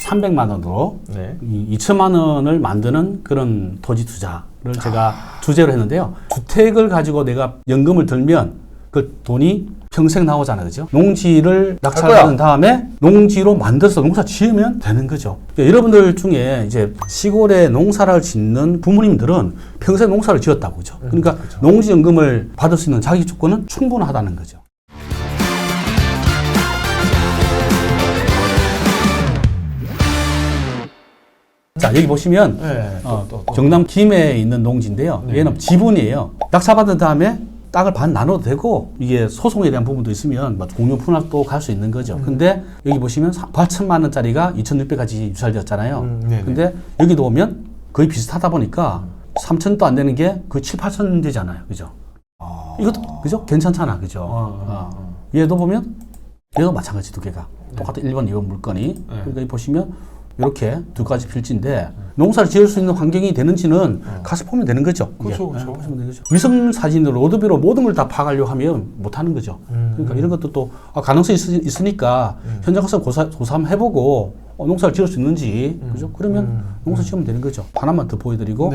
300만 원으로 네. 이 2천만 원을 만드는 그런 토지 투자를 제가 주제로 했는데요. 주택을 가지고 내가 연금을 들면 그 돈이 평생 나오잖아요. 그죠? 농지를 낙찰받은 다음에 농지로 만들어서 농사 지으면 되는 거죠. 그러니까 여러분들 중에 이제 시골에 농사를 짓는 부모님들은 평생 농사를 지었다고 그죠? 그러니까 농지 연금을 받을 수 있는 자기 조건은 충분하다는 거죠. 자, 여기 보시면 네. 어, 또, 또. 경남 김해에 있는 농지인데요. 네. 얘는 지분이에요. 낙찰 받은 다음에 땅을 반 나눠도 되고 이게 소송에 대한 부분도 있으면 뭐 공유 분할도 갈 수 있는 거죠. 음. 근데 여기 보시면 8천만 원짜리가 2,600까지 유찰되었잖아요. 음, 네네. 근데 여기도 보면 거의 비슷하다 보니까 3천도 안 되는 게 거의 7, 8천 되잖아요. 그죠? 아. 이것도 그죠? 괜찮잖아. 그죠? 아, 어. 얘도 보면 얘도 마찬가지 두 개가 똑같은 1번, 2번 물건이 네. 그러니까 여기 보시면 이렇게 두 가지 필지인데 농사를 지을 수 있는 환경이 되는지는 가서 보면 되는 거죠. 그렇죠, 그렇죠. 네, 보시면 되는 거죠. 위성 사진으로 로드뷰로 모든 걸 다 파가려고 하면 못 하는 거죠. 음. 그러니까 이런 것도 또 아, 가능성이 있, 으니까 현장 가서 고사, 조사 한번 해보고 어, 농사를 지을 수 있는지 그죠? 그러면 음. 농사 지으면 되는 거죠. 하나만 더 보여드리고.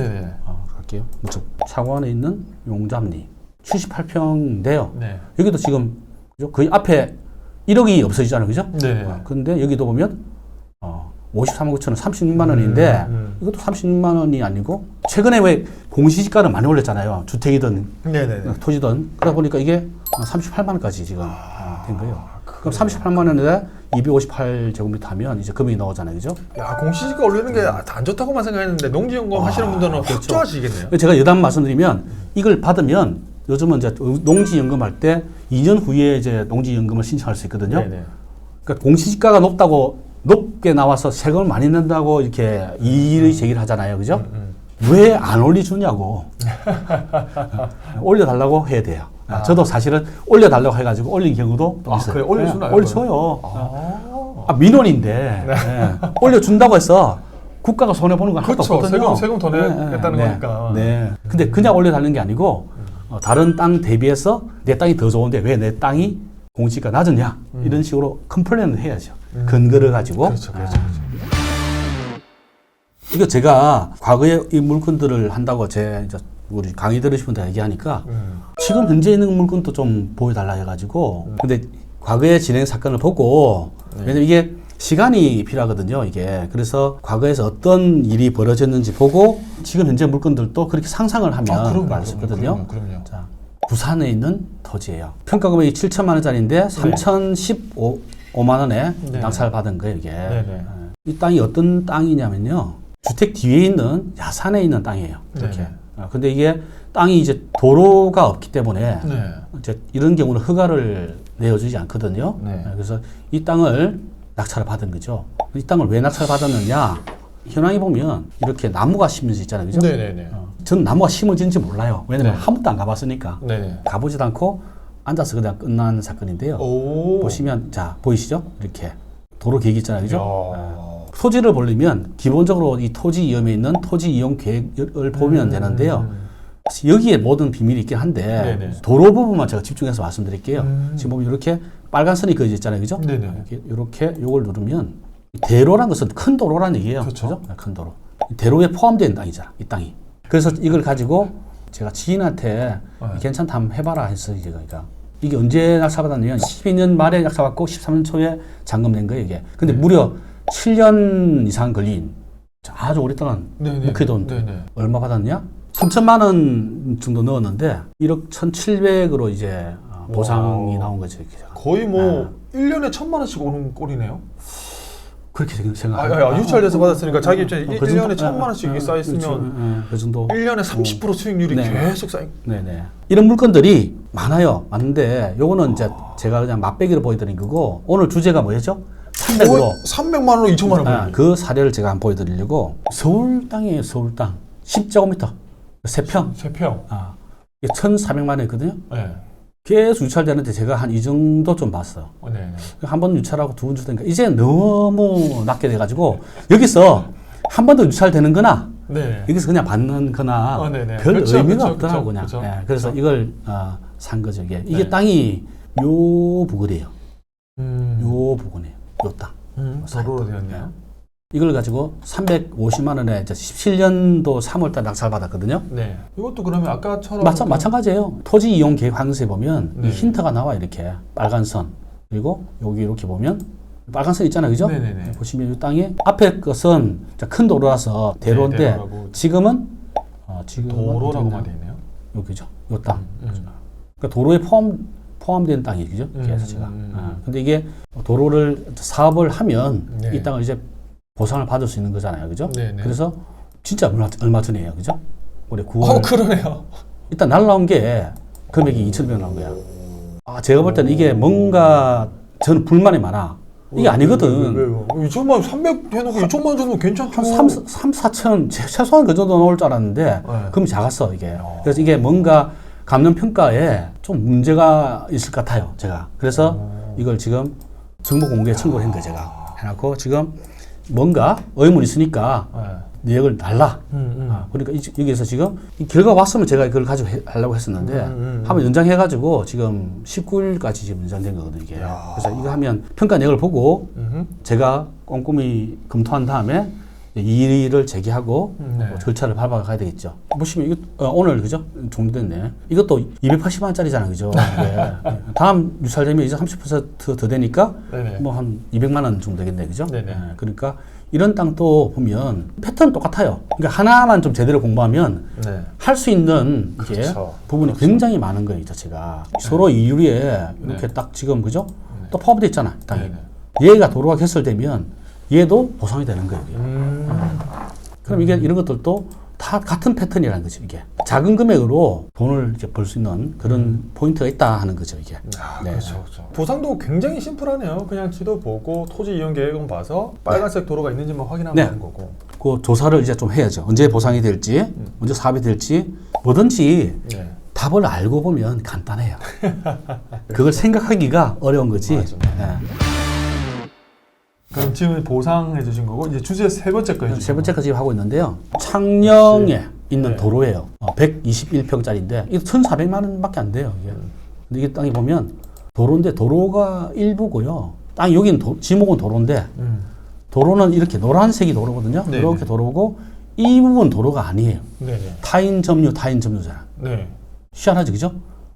어, 갈게요. 저 창원에 있는 용잡리 78평인데요. 네. 여기도 지금 그죠? 거의 앞에 1억이 없어지잖아요, 그죠? 네. 어, 근데 여기도 보면 어, 53만 9천 원, 36만 원인데 음, 음. 이것도 36만 원이 아니고 최근에 왜 공시지가를 많이 올렸잖아요. 주택이든 네네. 토지든 그러다 보니까 이게 38만 원까지 지금 어, 된 거예요. 그럼 38만 원에 258제곱미터 하면 이제 금액이 나오잖아요, 그죠? 야 공시지가 올리는 게 안 좋다고만 생각했는데 농지연금 하시는 분들은 확 좋아지겠네요. 제가 여담 말씀드리면 이걸 받으면 요즘은 이제 농지연금 할 때 2년 후에 이제 농지연금을 신청할 수 있거든요. 네네. 그러니까 공시지가가 높다고 높게 나와서 세금을 많이 낸다고 이렇게 이의 제기를 하잖아요, 그죠? 음. 왜안 올려주냐고 올려달라고 해야 돼요. 아. 저도 사실은 올려달라고 해가지고 올린 경우도 또 아, 있어요. 그래? 올려주나요, 네, 올려줘요. 아. 아, 민원인데 네. 올려준다고 해서 국가가 손해 보는 건 하나도 그렇죠. 없거든요. 세금- 세금 더 내겠다는 네, 거니까. 네. 근데 그냥 올려달라는 게 아니고 어, 다른 땅 대비해서 내 땅이 더 좋은데 왜 내 땅이 공시가 낮으냐 이런 식으로 컴플레인을 해야죠. 근거를 가지고. 음. 그렇죠, 그렇죠, 아. 그렇죠. 이거 제가 과거에 이 물건들을 한다고 제 이제 우리 강의 들으신 분들 얘기하니까 음. 지금 현재 있는 물건도 좀 보여달라 해가지고 근데 과거의 진행 사건을 보고 네. 왜냐면 이게 시간이 필요하거든요 이게 그래서 과거에서 어떤 일이 벌어졌는지 보고 지금 현재 물건들도 그렇게 상상을 하면 아, 그럼요, 알수 있거든요 그럼요, 그럼요. 자 부산에 있는 토지예요 평가 금액이 7천만 원짜리인데 3,015 만 원에 네. 낙찰 받은 거예요 이게 네네. 이 땅이 어떤 땅이냐면요. 주택 뒤에 있는 야산에 있는 땅이에요. 이렇게. 네네. 어, 근데 이게 땅이 이제 도로가 없기 때문에 네. 이제 이런 경우는 허가를 내어주지 않거든요. 네. 어, 그래서 이 땅을 낙찰을 받은 거죠. 이 땅을 왜 낙찰 받았느냐? 현황에 보면 이렇게 나무가 심어져 있잖아요. 그죠? 네네네. 어, 전 나무가 심어진지 몰라요. 왜냐면 네. 한 번도 안 가봤으니까. 네네. 가보지도 않고 앉아서 그냥 끝난 사건인데요. 오. 보시면 자 보이시죠? 이렇게 도로 계획 있잖아요, 그죠? 야. 토지를 보려면 기본적으로 이 토지 이용에 있는 토지 이용 계획을 보면 되는데요. 여기에 모든 비밀이 있긴 한데 음. 네네. 도로 부분만 제가 집중해서 말씀드릴게요. 음. 지금 보면 이렇게 빨간 선이 그어져 있잖아요, 그죠? 네네. 이렇게 이렇게 요걸 누르면 대로란 것은 큰 도로라는 얘기예요, 그렇죠. 그죠? 네, 큰 도로. 대로에 포함된 땅이잖아, 이 땅이. 그래서 이걸 가지고 제가 지인한테 네. 괜찮다 한번 해봐라 했어요, 제가. 그러니까 이게 언제 낙찰받았냐면 12년 말에 낙찰받고 13년 초에 잔금낸 거예요, 이게. 근데 네. 무려 7년 이상 걸린 아주 오랫동안 네네. 묵혀둔 네네. 얼마 받았냐? 3천만 원 정도 넣었는데 1억 1,700으로 이제 어, 보상이 와. 나온 거죠. 거의 뭐 네. 1년에 천만 원씩 오는 꼴이네요. 그렇게 아, 생각합니다. 아, 아, 유찰돼서 받았으니까 자기 입장에 어, 일그 1년에 정도? 천만 원씩 예, 쌓여 있으면 그렇죠. 예, 그 정도. 1년에 30% 수익률이 네. 계속 쌓인 네네. 이런 물건들이 많아요. 많은데 요거는 이제 제가 그냥 맛배기로 보여드린 거고 오늘 주제가 뭐였죠? 300으로. 300만 원으로 2천만 원 아. 그 사례를 제가 한번 보여드리려고 서울 땅이에요. 서울 땅. 10제곱미터. 3평. 세 평. 아, 이게 1,400만 원이거든요. 네. 계속 유찰되는데 제가 한 이 정도 좀 봤어요. 어, 네. 한번 유찰하고 두번 유찰되니까 이제 너무 낮게 돼가지고 여기서 한 번 더 유찰되는 거나 네. 여기서 그냥 받는 거나 어, 네네. 별 그렇죠, 의미가 그렇죠, 없더라고 그렇죠, 그냥. 그렇죠. 예, 그래서 이걸 어, 산 거죠 이게. 이게 네. 땅이 요 부근이에요. 음. 요 부근이에요. 요 땅. 음, 도로로 되었네요. 이걸 가지고 350만 원에 이제 17년도 3월달 낙찰 받았거든요. 네. 이것도 그러면 아까처럼 마찬, 마찬가지예요. 토지 이용 계획 환경서에 보면 네. 이 힌트가 나와 이렇게 빨간 선 그리고 여기 이렇게 보면 빨간 선 있잖아요, 그죠? 네네네. 보시면 이 땅에 앞에 것은 자, 큰 도로라서 대로인데 네, 대로라고. 지금은 어, 지금 도로라고만 돼 있네요. 여기죠, 요 땅. 음. 그러니까 도로에 포함 포함된 땅이 그죠? 음, 그래서 제가. 음, 음. 어, 근데 이게 도로를 사업을 하면 네. 이 땅을 이제 보상을 받을 수 있는 거잖아요, 그죠? 네네. 그래서 진짜 얼마, 얼마 전이에요, 그죠? 올해 9월 어 그러네요. 일단 날라온 게 금액이 2,000명 나온 거야. 아, 제가 볼 때는 이게 뭔가 저는 불만이 많아. 이게 아니거든. 왜요? 2천만 300 해놓고 2천만 원 정도 괜찮죠. 한 3, 3 4천, 최소한 그 정도 나올 줄 알았는데, 네. 그럼 작았어, 이게. 그래서 이게 뭔가 감염평가에 좀 문제가 있을 것 같아요, 제가. 그래서 이걸 지금 정보 공개 청구를 한 거예요, 제가. 해놓고 지금 뭔가 의문이 있으니까 네. 내역을 달라. 음, 음. 아, 그러니까 이, 여기에서 지금 이 결과 왔으면 제가 이걸 가지고 해- 하려고 했었는데 음, 음, 음. 한번 연장해가지고 지금 19일까지 지금 연장된 거거든요. 이게. 야. 그래서 이거 하면 평가 내역을 보고 음흠. 제가 꼼꼼히 검토한 다음에 이의를 제기하고 음, 네. 뭐 절차를 밟아 가야 되겠죠. 보시면 이거 어, 오늘 그죠? 종료됐네. 이것도 280만 원짜리잖아요, 그죠? 이게. 다음 유찰되면 이제 30%더 되니까. 뭐 한 200만 원 정도 되겠네, 그죠? 네네. 예, 그러니까 이런 땅도 보면 패턴 똑같아요. 그러니까 하나만 좀 제대로 공부하면 네. 할수 있는 이게 그렇죠. 부분이 굉장히 많은 거예요, 이 자체가. 서로 이유에 이렇게 네. 딱 지금 그죠? 또 포함되어 있잖아, 이 땅이. 얘가 도로가 개설되면 얘도 보상이 되는 거예요. 음. 그럼 이게 이런 것들도 다 같은 패턴이라는 거죠, 이게. 작은 금액으로 돈을 이제 벌 수 있는 그런 포인트가 있다 하는 거죠, 이게. 아, 네. 그렇죠, 그렇죠. 보상도 굉장히 심플하네요. 그냥 지도 보고 토지 이용 계획은 봐서 빨간색 도로가 있는지만 확인하면 네. 되는 거고. 그 조사를 이제 좀 해야죠. 언제 보상이 될지, 언제 사업이 될지, 뭐든지 네. 답을 알고 보면 간단해요. 그걸 생각하기가 어려운 거지. 맞아. 예. 그럼 지금 보상해 주신 거고 이제 주제 세 번째 거 해주신 세 번째까지 지금 하고 있는데요. 창녕에 있는 네. 도로예요. 어, 121평짜리인데 이거 1,400만 원밖에 안 돼요. 이게. 근데 이게 땅이 보면 도로인데 도로가 일부고요. 땅이 여기는 도- 지목은 도로인데 거. 음. 도로는 이렇게 노란색이 도로거든요. 네, 이렇게 네. 도로고 이 부분 도로가 아니에요. 네네. 타인 점유, 타인 점유잖아. 네. 희한하지, 그죠?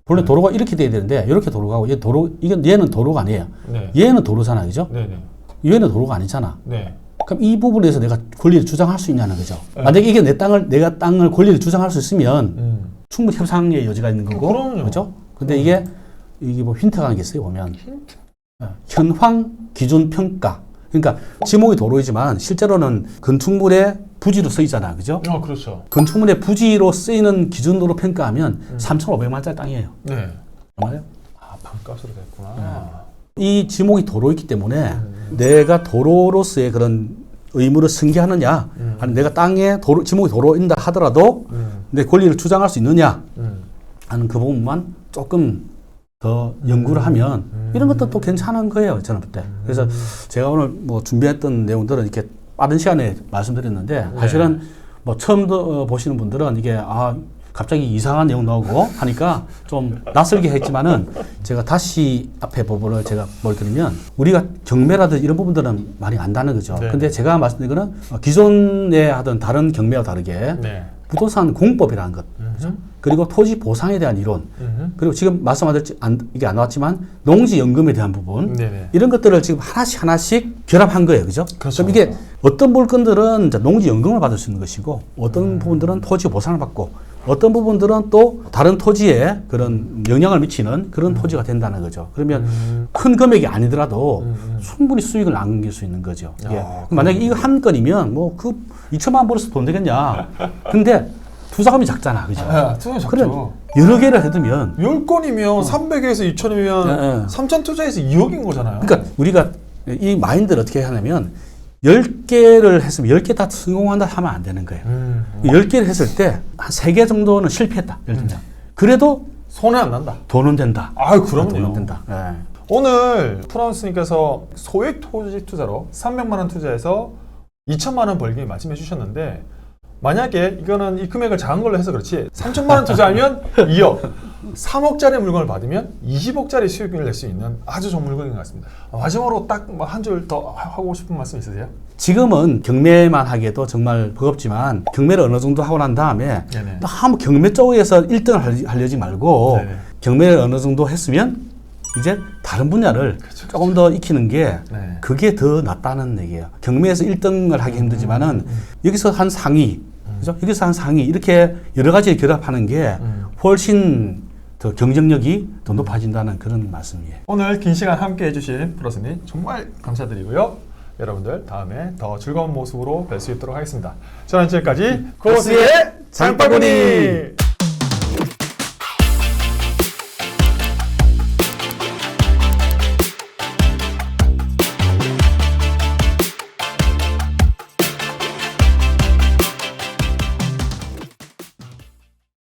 원래 도로가 이렇게 돼야 되는데 이렇게 도로가고 얘 도로 이건 얘는 도로가 아니에요. 네. 얘는 도로잖아, 그죠? 네네. 얘는 도로가 아니잖아. 네. 그럼 이 부분에서 내가 권리를 주장할 수 있냐는 거죠. 네. 만약에 이게 내 땅을 내가 땅을 권리를 주장할 수 있으면 음. 충분히 협상의 여지가 있는 거고, 그럼요. 그죠? 근데 이게 이게 뭐 힌트가 하나 있어요 보면 어, 현황 기준 평가. 그러니까 지목이 도로이지만 실제로는 건축물의 부지로 쓰이잖아, 그죠? 어 그렇죠. 건축물의 부지로 쓰이는 기준으로 평가하면 3,500만 짜리 땅이에요. 네. 정말요? 아 반값으로 됐구나. 이 지목이 도로이기 때문에 음. 내가 도로로서의 그런 의무를 승계하느냐, 음. 아니 내가 땅에 도로, 지목이 도로인다 하더라도 음. 내 권리를 주장할 수 있느냐 음. 하는 그 부분만 조금 더 연구를 하면 음. 이런 것도 또 괜찮은 거예요 저는 그때. 그래서 제가 오늘 뭐 준비했던 내용들은 이렇게 빠른 시간에 말씀드렸는데 네. 사실은 뭐 처음 더 보시는 분들은 이게 아 갑자기 이상한 내용 나오고 하니까 좀 낯설게 했지만은 제가 다시 앞에 부분을 제가 뭘 드리면 우리가 경매라든지 이런 부분들은 많이 안다는 거죠. 네. 근데 제가 말씀드린 거는 어, 기존에 하던 다른 경매와 다르게 네. 부동산 공법이라는 것 음흠. 그리고 토지 보상에 대한 이론 음흠. 그리고 지금 말씀하셨지 안, 이게 안 나왔지만 농지연금에 대한 부분 네네. 이런 것들을 지금 하나씩 하나씩 결합한 거예요, 그죠? 그렇죠. 럼 이게 어떤 물건들은 농지연금을 받을 수 있는 것이고 어떤 음. 부분들은 토지 보상을 받고 어떤 부분들은 또 다른 토지에 그런 영향을 미치는 그런 토지가 된다는 거죠. 그러면 음. 큰 금액이 아니더라도 음, 음. 충분히 수익을 남길 수 있는 거죠. 아, 예. 만약에 이거 한 건이면 뭐 그 2천만 원 벌어서 돈 되겠냐? 근데 투자금이 작잖아, 그죠? 아, 투자 그래 작죠. 여러 개를 해두면 10건이면 300에서 2천이면 예, 예. 3천 투자해서 2억인 거잖아요. 그러니까 우리가 이 마인드를 어떻게 하냐면 10개를 했으면 10개 다 성공한다 하면 안 되는 거예요. 음. 10개를 했을 때한 3개 정도는 실패했다. 예를 들면. 그래도 손해 안 난다. 돈은 된다. 아, 돈은 그럼요. 된다. 예. 오늘 프랑스님께서 소액 토지 투자로 300만 원 투자해서 2천만 원 벌기 말씀해 주셨는데 만약에 이거는 이 금액을 작은 걸로 해서 그렇지 3천만 원 투자하면 2억 3억짜리 물건을 받으면 20억짜리 수익을 낼 수 있는 아주 좋은 물건인 것 같습니다. 마지막으로 딱 한 줄 더 하고 싶은 말씀 있으세요? 지금은 경매만 하기에도 정말 버겁지만 경매를 어느 정도 하고 난 다음에 네네. 너무 경매 쪽에서 1등을 하려지 말고 네네. 경매를 어느 정도 했으면 이제 다른 분야를 조금 더 익히는 게 네. 그게 더 낫다는 얘기예요. 경매에서 1등을 하기 힘들지만은 여기서 한 상위, 여기서 한 상위 이렇게 여러 가지 결합하는 게 음. 훨씬 더 경쟁력이 더 높아진다는 그런 말씀이에요. 오늘 긴 시간 함께 해주신 프로스님 정말 감사드리고요. 여러분들 다음에 더 즐거운 모습으로 뵐 수 있도록 하겠습니다. 저는 지금까지 고스의 장바구니